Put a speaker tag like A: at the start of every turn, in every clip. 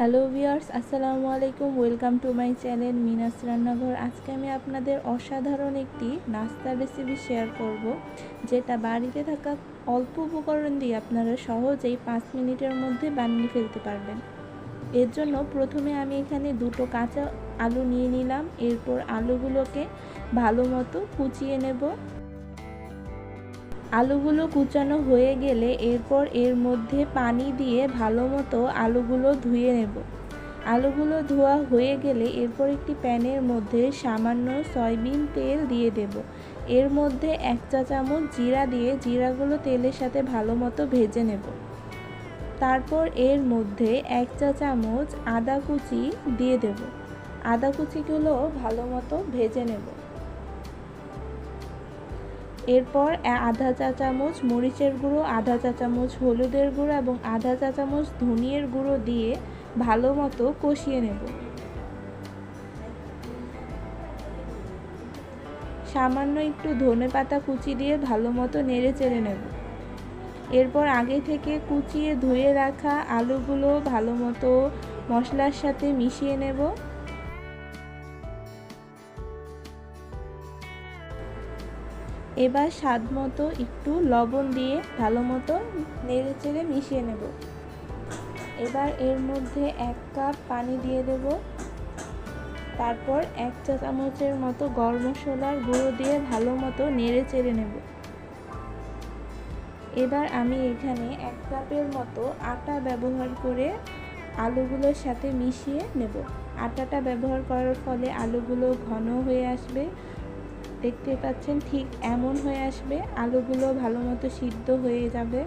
A: Hello viewers, আসসালামু আলাইকুম। Welcome to my channel মিনাস রান্নাঘর। আজকে আমি আপনাদের অসাধারণ একটি নাস্তার রেসিপি শেয়ার করব, যেটা বাড়িতে থাকা অল্প উপকরণ দিয়ে আপনারা সহজেই পাঁচ মিনিটের মধ্যে বানিয়ে ফেলতে পারবেন। এর জন্য প্রথমে আমি এখানে দুটো কাঁচা আলু নিয়ে নিলাম। এরপর আলুগুলোকে ভালো মতো কুচিয়ে নেব। আলুগুলো কুচানো হয়ে গেলে এরপর এর মধ্যে পানি দিয়ে ভালো মতো আলুগুলো ধুয়ে নেব। আলুগুলো ধোয়া হয়ে গেলে এরপর একটি প্যানের মধ্যে সামান্য সয়াবিন তেল দিয়ে দেব। এর মধ্যে এক চা চামচ জিরা দিয়ে জিরাগুলো তেলের সাথে ভালো মতো ভেজে নেব। তারপর এর মধ্যে এক চা চামচ আদা কুচি দিয়ে দেব। আদা কুচিগুলো ভালো মতো ভেজে নেব। এরপর আধা চা চামচ মরিচের গুঁড়ো, আধা চা চামচ হলুদের গুঁড়ো এবং আধা চা চামচ ধনিয়ের গুঁড়ো দিয়ে ভালো মতো কষিয়ে নেব। সামান্য একটু ধনে পাতা কুচি দিয়ে ভালো মতো নেড়ে চেড়ে নেব। এরপর আগে থেকে কুচিয়ে ধুয়ে রাখা আলুগুলো ভালো মতো মশলার সাথে মিশিয়ে নেব। এবার স্বাদ মতো একটু লবণ দিয়ে ভালো মতো নেড়ে চেড়ে মিশিয়ে নেব। এবার এর মধ্যে এক কাপ পানি দিয়ে দেব। তারপর এক চা চামচের মতো গরম মশলার গুঁড়ো দিয়ে ভালো মতো নেড়ে চেড়ে নেব। এবার আমি এখানে এক কাপের মতো আটা ব্যবহার করে আলুগুলোর সাথে মিশিয়ে নেব। আটাটা ব্যবহার করার ফলে আলুগুলো ঘন হয়ে আসবে। দেখতে পাচ্ছেন, ঠিক এমন হয়ে আসবে। আলুগুলো ভালো মতো সিদ্ধ হয়ে যাবে।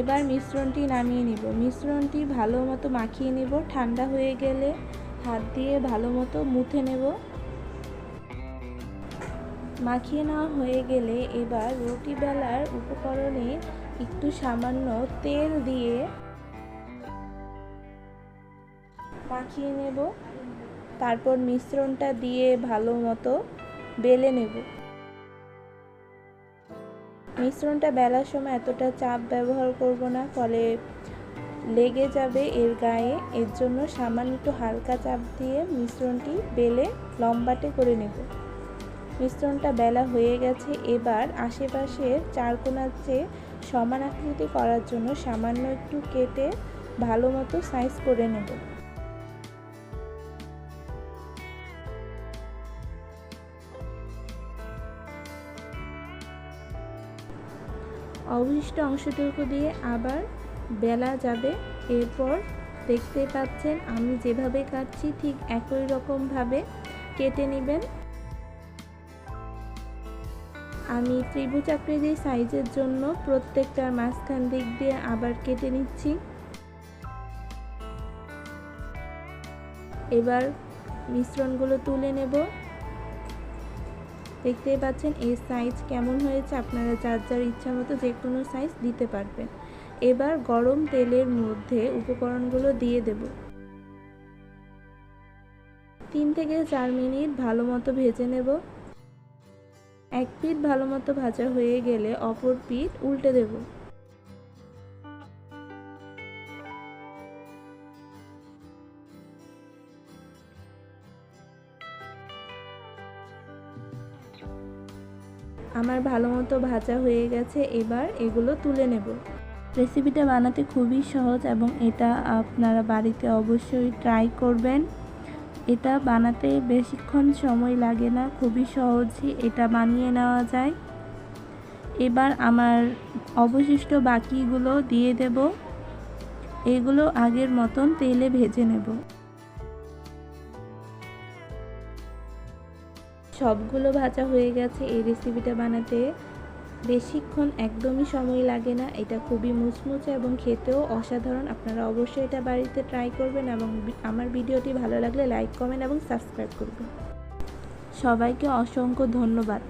A: এবার মিশ্রণটি নামিয়ে নিব। মিশ্রণটি ভালো মতো মাখিয়ে নেব। ঠান্ডা হয়ে গেলে হাত দিয়ে ভালো মতো মুথে নেব। মাখিয়ে নেওয়া হয়ে গেলে এবার রুটি বেলার উপকরণে একটু সামান্য তেল দিয়ে মাখিয়ে নেব। তারপর মিশ্রণটা দিয়ে ভালো মতো বেলে নেব। মিশ্রণটা বেলার সময় এতটা চাপ ব্যবহার করব না, ফলে লেগে যাবে এর গায়ে। এর জন্য সামান্য একটু হালকা চাপ দিয়ে মিশ্রণটি বেলে লম্বাটে করে নেব। মিশ্রণটা বেলা হয়ে গেছে। এবার আশেপাশের চারকোনার চেয়ে সমান আকৃতি করার জন্য সামান্য একটু কেটে ভালো মতো সাইজ করে নেব। অবশিষ্ট অংশটুকু দিয়ে আবার বেলা যাবে। এরপর দেখতে পাচ্ছেন আমি যেভাবে কাটছি ঠিক একই রকমভাবে কেটে নেবেন। আমি ত্রিভুজ আকৃতির সাইজের জন্য প্রত্যেকটার মাঝখান দিক দিয়ে আবার কেটে নিচ্ছি। এবার মিশ্রণগুলো তুলে নেব। দেখতেই পাচ্ছেন এই সাইজ কেমন হয়েছে? আপনারা যার যার ইচ্ছা মতো যে কোনো সাইজ দিতে পারবেন। এবার গরম তেলের মধ্যে উপকরণগুলো দিয়ে দেব। তিন থেকে চার মিনিট ভালো মতো ভেজে নেব। এক পিঠ ভালো মতো ভাজা হয়ে গেলে অপর পিঠ উল্টে দেবো। আমার ভালো মতো ভাজা হয়ে গেছে, এবার এগুলো তুলে নেব। রেসিপিটা বানাতে খুবই সহজ এবং এটা আপনারা বাড়িতে অবশ্যই ট্রাই করবেন। এটা বানাতে বেশিক্ষণ সময় লাগে না, খুবই সহজই এটা বানিয়ে নেওয়া যায়। এবার আমার অবশিষ্ট বাকিগুলো দিয়ে দেব। এগুলো আগের মতন তেলে ভেজে নেব। সবগুলো ভাজা হয়ে গেছে। এই রেসিপিটা বানাতে বেশিক্ষণ একদমই সময় লাগে না। এটা খুবই মুচমুচে এবং খেতেও অসাধারণ। আপনারা অবশ্যই এটা বাড়িতে ট্রাই করবেন এবং আমার ভিডিওটি ভালো লাগলে লাইক কমেন্ট এবং সাবস্ক্রাইব করবেন। সবাইকে অসংখ্য ধন্যবাদ।